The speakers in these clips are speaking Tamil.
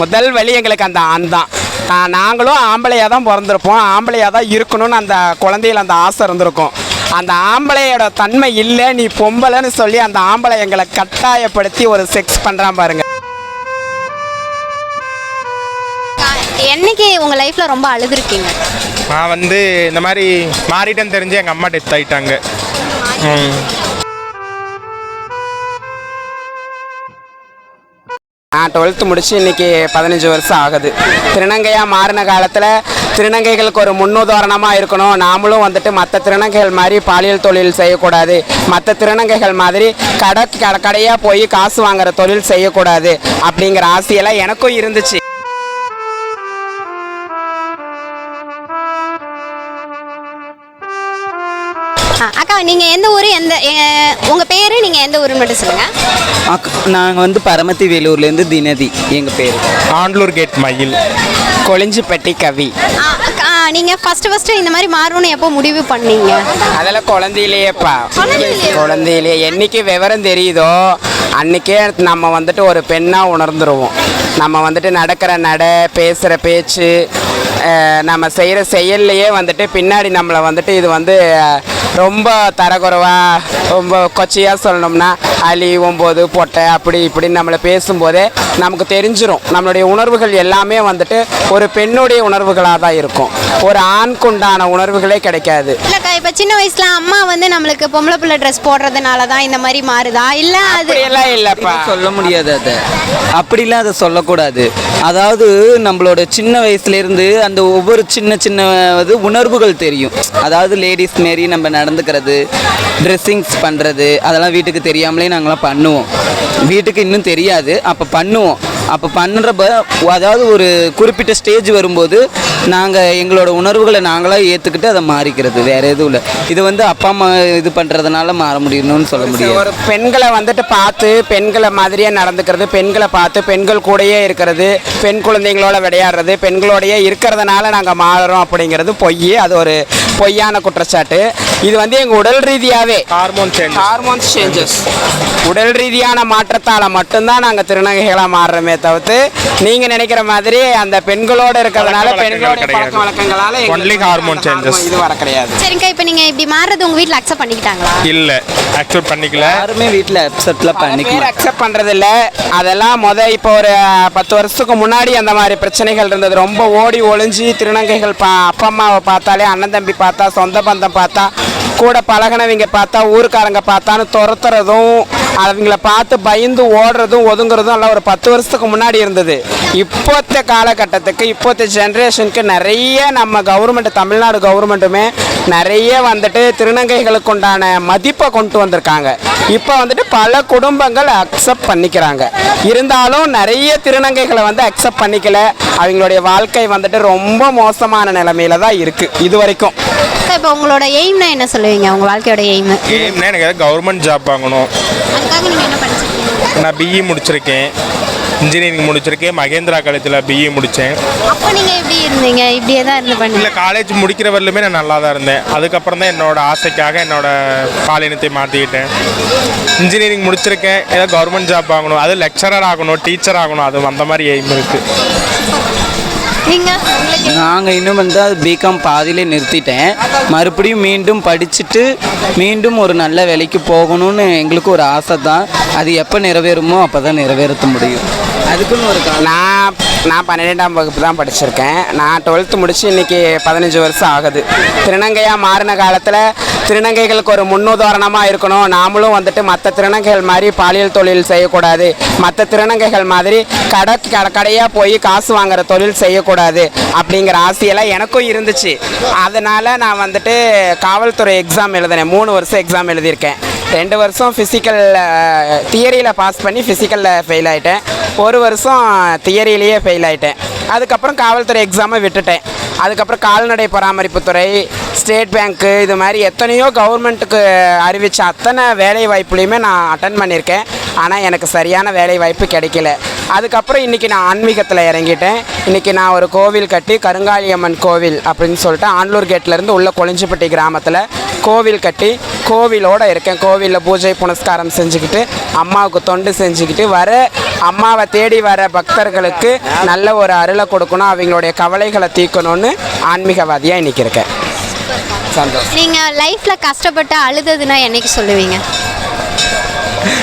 முதல் வழி எங்களுக்கு அந்த ஆண் தான். நாங்களும் ஆம்பளையாக தான் பிறந்திருப்போம். ஆம்பளையாக தான் இருக்கணும்னு அந்த குழந்தையில அந்த ஆசை இருந்திருக்கும். அந்த ஆம்பளையோட தன்மை இல்லை நீ பொம்பளைன்னு சொல்லி அந்த ஆம்பளை எங்களை கட்டாயப்படுத்தி ஒரு செக்ஸ் பண்ணுறான் பாருங்க. என்னைக்கு உங்கள் லைஃப்பில் ரொம்ப அழுதுருக்கீங்க? நான் வந்து இந்த மாதிரி மாறிட்டேன்னு தெரிஞ்சு எங்கள் அம்மா டெத் ஆயிட்டாங்க. நான் டுவெல்த்து முடித்து இன்னைக்கு பதினஞ்சு வருஷம் ஆகுது. திருநங்கையாக மாறின காலத்தில் திருநங்கைகளுக்கு ஒரு முன்னுதாரணமாக இருக்கணும். நாமளும் வந்துட்டு மற்ற திருநங்கைகள் மாதிரி பாலியல் தொழில் செய்யக்கூடாது. மற்ற திருநங்கைகள் மாதிரி கடை கடை கடையாக போய் காசு வாங்குற தொழில் செய்யக்கூடாது அப்படிங்கிற ஆசையெல்லாம் எனக்கும் இருந்துச்சு. அக்கா நீங்கள் எந்த ஊர் எந்த உங்கள் பேர் நீங்கள் எந்த ஊருன்னு மட்டும் சொல்லுங்கள் நாங்கள் வந்து பரமத்தி வேலூர்லேருந்து தினதி எங்கள் பேர். ஆண்டலூர் கேட் மயில். கொளிஞ்சிப்பட்டி கவி. நீங்கள் ஃபஸ்ட்டு ஃபஸ்ட்டு இந்த மாதிரி மாறணும்னு எப்போ முடிவு பண்ணீங்க? அதெல்லாம் குழந்தையிலேயேப்பா. குழந்தையிலேயே? குழந்தையிலேயே. என்னைக்கு விவரம் தெரியுதோ அன்னைக்கே நம்ம வந்துட்டு ஒரு பெண்ணாக உணர்ந்துருவோம். நம்ம வந்துட்டு நடக்கிற நட பேசுகிற பேச்சு நம்ம செய்கிற செயல்லையே வந்துட்டு பின்னாடி நம்மளை வந்துட்டு இது வந்து ரொம்ப தரக்குறைவா ரொம்ப கொச்சையாக சொல்லணும்னா அலி ஒம்பது பொட்டை அப்படி இப்படின்னு நம்மளை பேசும்போதே நமக்கு தெரிஞ்சிரும். நம்மளுடைய உணர்வுகள் எல்லாமே வந்துட்டு ஒரு பெண்ணுடைய உணர்வுகளாக தான் இருக்கும். ஒரு ஆண்க்கு உண்டான உணர்வுகளே கிடைக்காது. இல்லைக்கா இப்போ சின்ன வயசில் அம்மா வந்து நம்மளுக்கு பொம்பளை பிள்ளை ட்ரெஸ் போடுறதுனால தான் இந்த மாதிரி மாறுதா? இல்லை அது அப்படியெல்லாம் இல்லைப்பா. சொல்ல முடியாது அதை. அப்படிலாம் அதை சொல்லக்கூடாது. அதாவது நம்மளோட சின்ன வயசுலேருந்து அந்த ஒவ்வொரு சின்ன சின்ன இது உணர்வுகள் தெரியும். அதாவது லேடிஸ் மாரி நம்ம நடந்துக்கிறது ட்ரெஸ்ஸிங்ஸ் பண்ணுறது அதெல்லாம் வீட்டுக்கு தெரியாமலே நாங்களாம் பண்ணுவோம். வீட்டுக்கு இன்னும் தெரியாது அப்போ பண்ணுவோம். அப்போ பண்ணுறப்ப அதாவது ஒரு குறிப்பிட்ட ஸ்டேஜ் வரும்போது நாங்கள் எங்களோட உணர்வுகளை நாங்களாக ஏற்றுக்கிட்டு அதை மாறிக்கிறது. வேறு எதுவும் இல்லை. இது வந்து அப்பா அம்மா இது பண்ணுறதுனால மாற முடியணும்னு சொல்ல முடியாது. ஒரு பெண்களை வந்துட்டு பார்த்து பெண்களை மாதிரியே நடந்துக்கிறது பெண்களை பார்த்து பெண்கள் கூடயே இருக்கிறது பெண் குழந்தைங்களோட விளையாடுறது பெண்களோடயே இருக்கிறதுனால நாங்கள் மாறுறோம் அப்படிங்கிறது பொய் அது ஒரு பொய்யான குற்றச்சாட்டு. இது வந்து எங்கள் உடல் ரீதியாகவே ஹார்மோன் சேஞ்ச் ஹார்மோன்ஸ் சேஞ்சஸ் உடல் ரீதியான மாற்றத்தால் மட்டும்தான் நாங்கள் திருநங்கைகளாக மாறுறோமே தவிர்த்து நீங்கள் நினைக்கிற மாதிரி அந்த பெண்களோட இருக்கிறதுனால வழக்கங்கள் பழக்க வழக்கங்களால அந்த changes. hormone இது வர கிடையாது. சரிங்கக்கா இப்போ நீங்கள் இப்படி மாறுறது உங்கள் வீட்டில் அக்செப்ட் பண்ணிக்கிட்டாங்களா? இல்லை அக்செப்ட் பண்ணிக்கல. யாருமே பல பேர் பண்ணிக்கலாம் அக்செப்ட் பண்றது இல்ல அதெல்லாம் முத இப்போ ஒரு பத்து வருஷத்துக்கு முன்னாடி அந்த மாதிரி பிரச்சனைகள் இருந்தது. ரொம்ப ஓடி ஒளிஞ்சு திருநங்கைகள் பா அப்பா அம்மாவை பார்த்தாலே அண்ணன் தம்பி பார்த்தா சொந்த பந்தம் பார்த்தா கூட பழகினவங்க பார்த்தா ஊருக்காரங்க பார்த்தான்னு துரத்துறதும் அவங்கள பார்த்து பயந்து ஓடுறதும் ஒதுங்குறதும் எல்லாம் ஒரு பத்து வருஷத்துக்கு முன்னாடி இருந்தது. இப்போத்த காலகட்டத்துக்கு இப்போத்த ஜென்ரேஷனுக்கு நிறைய நம்ம கவர்மெண்ட் தமிழ்நாடு கவர்மெண்ட்டுமே நிறைய வந்துட்டு திருநங்கைகளுக்கு உண்டான மதிப்பை கொண்டு வந்திருக்காங்க. இப்போ வந்துட்டு பல குடும்பங்கள் அக்செப்ட் பண்ணிக்கிறாங்க. இருந்தாலும் நிறைய திருநங்கைகளை வந்து அக்செப்ட் பண்ணிக்கல. அவங்களுடைய வாழ்க்கை வந்துட்டு ரொம்ப மோசமான நிலைமையில தான் இருக்குது இது வரைக்கும். அக்கா, இப்போ உங்களோட எய்ம்னா என்ன சொல்லுவீங்க? உங்கள் வாழ்க்கையோட எய்ம் ஏம்னா எனக்கு ஏதாவது கவர்மெண்ட் ஜாப் வாங்கணும். அதுக்காக நீங்கள் என்ன படிச்சிருக்கீங்க? நான் பிஇ முடிச்சிருக்கேன். இன்ஜினியரிங் முடிச்சிருக்கேன். மகேந்திரா காலேஜில் பிஇ முடித்தேன் அப்போ நீங்கள் எப்படி இருந்தீங்க? இப்படியே தான் இருந்து பண்ணி இல்லை காலேஜ் முடிக்கிற வரலுமே நான் நல்லா தான் இருந்தேன். அதுக்கப்புறம் தான் என்னோட ஆசைக்காக என்னோட பாலினத்தை மாற்றிக்கிட்டேன் இன்ஜினியரிங் முடிச்சிருக்கேன். ஏதோ கவர்மெண்ட் ஜாப் வாங்கணும். அது லெக்சரர் ஆகணும் டீச்சர் ஆகணும். அது அந்த மாதிரி எய்ம் இருக்குது நீங்கள் இன்னும் வந்து அது பிகாம் பாதியிலே நிறுத்திட்டேன். மறுபடியும் மீண்டும் படிச்சுட்டு மீண்டும் ஒரு நல்ல வேலைக்கு போகணும்னு எங்களுக்கு ஒரு ஆசை தான் அது எப்போ நிறைவேறுமோ அப்போ தான் நிறைவேற்ற முடியும். அதுக்குன்னு ஒரு நான் நான் பன்னிரெண்டாம் வகுப்பு தான் படிச்சிருக்கேன். நான் டுவெல்த்து முடிச்சு இன்னைக்கு பதினஞ்சு வருஷம் ஆகுது. திருநங்கையாக மாறின காலத்தில் திருநங்கைகளுக்கு ஒரு முன்னுதாரணமாக இருக்கணும். நாமளும் வந்துட்டு மற்ற திருநங்கைகள் மாதிரி பாலியல் தொழில் செய்யக்கூடாது. மற்ற திருநங்கைகள் மாதிரி கடை கடை கடையாக போய் காசு வாங்குற தொழில் செய்யக்கூடாது அப்படிங்கிற ஆசையெல்லாம் எனக்கும் இருந்துச்சு. அதனால் நான் வந்துட்டு காவல்துறை எக்ஸாம் எழுதினேன். மூணு வருஷம் எக்ஸாம் எழுதியிருக்கேன். ரெண்டு வருஷம் ஃபிசிக்கல் தியரியில் பாஸ் பண்ணி ஃபிசிக்கலில் ஃபெயில் ஆகிட்டேன் ஒரு வருஷம் தியரியிலேயே ஃபெயில் ஆகிட்டேன் அதுக்கப்புறம் காவல்துறை எக்ஸாமை விட்டுட்டேன். அதுக்கப்புறம் கால்நடை பராமரிப்புத்துறை ஸ்டேட் பேங்க்கு இது மாதிரி எத்தனையோ கவர்மெண்ட்டுக்கு அறிவித்த அத்தனை வேலை வாய்ப்புலையுமே நான் அட்டன் பண்ணியிருக்கேன். ஆனால் எனக்கு சரியான வேலை வாய்ப்பு கிடைக்கல. அதுக்கப்புறம் இன்றைக்கி நான் ஆன்மீகத்தில் இறங்கிட்டேன். இன்றைக்கி நான் ஒரு கோவில் கட்டி கருங்காளியம்மன் கோவில் அப்படின்னு சொல்லிட்டு ஆண்டூர் கேட்லேருந்து உள்ள கொளிஞ்சிப்பட்டி கிராமத்தில் கோவில் கட்டி கோவிலோடு இருக்கேன். கோவிலில் பூஜை புனஸ்காரம் செஞ்சுக்கிட்டு அம்மாவுக்கு தொண்டு செஞ்சுக்கிட்டு வர அம்மாவை தேடி வர பக்தர்களுக்கு நல்ல ஒரு அருளை கொடுக்கணும். அவங்களுடைய கவலைகளை தீர்க்கணும்னு ஆன்மீகவாதியாக இன்னைக்கு இருக்கேன் சந்தோஷம் நீங்கள் லைஃப்பில் கஷ்டப்பட்டு அழுததுன்னா என்னைக்கு சொல்லுவீங்க?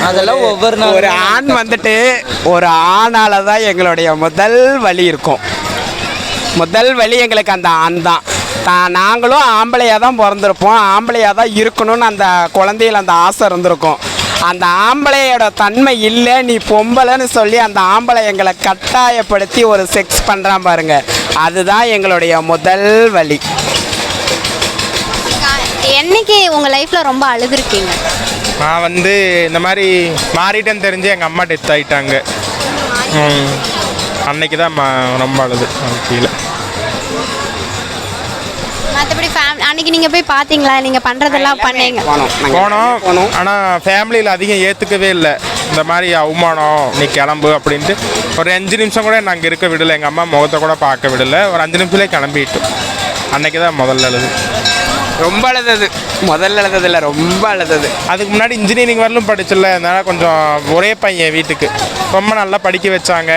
அதெல்லாம் ஒவ்வொரு ஒரு நாள் ஆண் வந்துட்டு ஒரு ஆணால தான் எங்களுடைய முதல் வழி இருக்கும். முதல் வழி எங்களுக்கு அந்த ஆண் தான். தான் நாங்களும் ஆம்பளையாக தான் பிறந்திருப்போம். ஆம்பளையாக தான் இருக்கணும்னு அந்த குழந்தையில அந்த ஆசை இருந்திருக்கும். அந்த ஆம்பளையோட தன்மை இல்லை நீ பொம்பளைன்னு சொல்லி அந்த ஆம்பளை எங்களை கட்டாயப்படுத்தி ஒரு செக்ஸ் பண்ணுறான் பாருங்க. அதுதான் எங்களுடைய முதல் வழி. என்னைக்கு உங்கள் லைஃப்பில் ரொம்ப அழுதுருக்கீங்க? நான் வந்து இந்த மாதிரி மாறிட்டேன்னு தெரிஞ்சு எங்கள் அம்மா டெத் ஆகிட்டாங்க அன்னைக்கு தான் ம- ரொம்ப அழுது. கீழே. அன்னைக்கு நீங்கள் போய் பார்த்தீங்களா நீங்கள் பண்ணுறதெல்லாம் பண்ணீங்க. போனோம். ஆனால் ஃபேமிலியில் அதிகம் ஏற்றுக்கவே இல்லை. இந்த மாதிரி அவமானம் நீ கிளம்பு அப்படின்ட்டு. ஒரு அஞ்சு நிமிஷம் கூட நாங்கள் இருக்க விடலை. எங்கள் அம்மா முகத்தை கூட பார்க்க விடலை. ஒரு அஞ்சு நிமிஷத்துலேயே கிளம்பிட்டோம். அன்னைக்கு தான் முதல்ல அழுது. ரொம்ப அழுதது. முதல்ல அழுததில்ல ரொம்ப அழுதது. அதுக்கு முன்னாடி இன்ஜினியரிங் வரலும் படிச்சில்ல. அதனால் கொஞ்சம் ஒரே பையன் வீட்டுக்கு. ரொம்ப நல்லா படிக்க வச்சாங்க.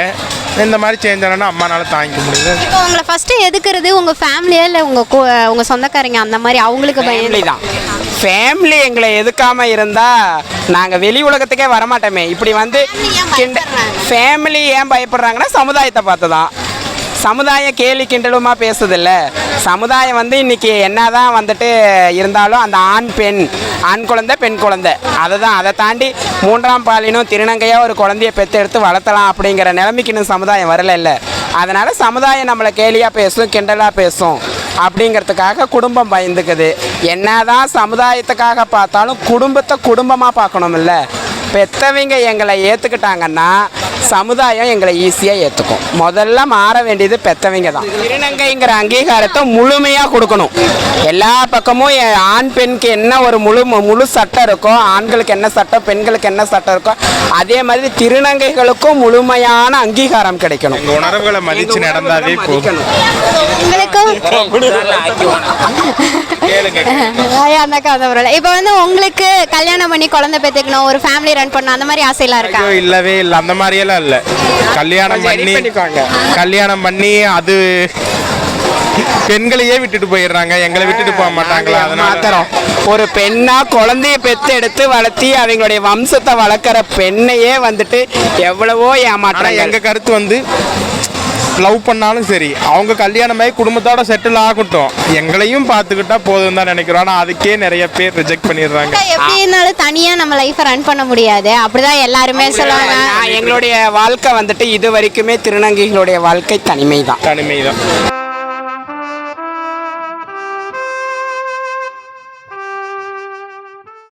இந்த மாதிரி சேஞ்ச் ஆனால் அம்மானால தாங்கிக்க முடியல இப்போ உங்களை ஃபஸ்ட்டு எதுக்குறது? உங்கள் ஃபேமிலியா இல்லை உங்கள் கூ உங்கள் சொந்தக்காரங்க? அந்த மாதிரி அவங்களுக்கு ஃபேமிலி தான். ஃபேமிலி எங்களை எதுக்காம இருந்தா நாங்கள் வெளி உலகத்துக்கே வரமாட்டோமே. இப்படி வந்து? ஃபேமிலி ஏன் பயப்படுறாங்கன்னா சமுதாயத்தை பார்த்து தான். சமுதாயம் கேலி கிண்டலுமா பேசுதில்ல சமுதாயம் வந்து இன்றைக்கி என்ன தான் வந்துட்டு இருந்தாலும் அந்த ஆண் பெண் ஆண் குழந்தை பெண் குழந்தை. அதை தான் அதை தாண்டி மூன்றாம் பாலினும் திருநங்கையாக ஒரு குழந்தைய பெற்றெடுத்து வளர்த்தலாம் அப்படிங்கிற நிலைமைக்கு இன்னும் சமுதாயம் வரல இல்லை. அதனால் சமுதாயம் நம்மளை கேலியாக பேசும் கிண்டலாக பேசும் அப்படிங்கிறதுக்காக குடும்பம் பயந்துக்குது. என்னதான் சமுதாயத்துக்காக பார்த்தாலும் குடும்பத்தை குடும்பமாக பார்க்கணுமில்ல பெத்தவங்க எங்களை ஏற்றுக்கிட்டாங்கன்னா சமுதாயம் எங்களை ஈஸியாக ஏற்றுக்கும் முதல்ல மாற வேண்டியது பெத்தவங்க தான். திருநங்கைங்கிற அங்கீகாரத்தை முழுமையாக கொடுக்கணும். எல்லா பக்கமும் ஆண் பெண்ணுக்கு என்ன ஒரு முழு முழு சட்டம் இருக்கோ ஆண்களுக்கு என்ன சட்டம் பெண்களுக்கு என்ன சட்டம் இருக்கோ அதே மாதிரி திருநங்கைகளுக்கும் முழுமையான அங்கீகாரம் கிடைக்கணும். உணர்வுகளை மதித்து நடந்தாவே போதும். உங்களுக்கும் கேளுங்க. ஐயா, அந்த கதை வரல இப்போ வந்து உங்களுக்கு கல்யாணம் பண்ணி குழந்தை பெற்றுக்கணும் ஒரு ஃபேமிலி ரன் பண்ணணும் அந்த மாதிரி ஆசையெல்லாம் இருக்கா? இல்லவே இல்லை. அந்த மாதிரியெல்லாம் இல்லை. கல்யாணம் பண்ணி. கல்யாணம் பண்ணி அது பெண்களையே விட்டுட்டு போயிடுறாங்க. எங்களை விட்டுட்டு போக மாட்டாங்களா? அதனால மாத்திரம் ஒரு பெண்ணா குழந்தைய பெத்து எடுத்து வளர்த்தி அவங்களுடைய வம்சத்தை வளர்க்குற பெண்ணையே வந்துட்டு எவ்வளவோ ஏமாற்றம் எங்க கருத்து வந்து லவ் பண்ணாலும் சரி அவங்க கல்யாணமாகி குடும்பத்தோட செட்டில் ஆகட்டும். எங்களையும் பார்த்துக்கிட்டா போதும் தான் நினைக்கிறோம். ஆனால் அதுக்கே நிறைய பேர் ரிஜெக்ட் பண்ணிடுறாங்க. எப்படி இருந்தாலும் தனியாக நம்ம லைஃப்பை ரன் பண்ண முடியாது. அப்படிதான் எல்லாருமே சொல்லுவாங்க. எங்களுடைய வாழ்க்கை வந்துட்டு இது வரைக்குமே திருநங்கைகளுடைய வாழ்க்கை தனிமை தான் தனிமை தான்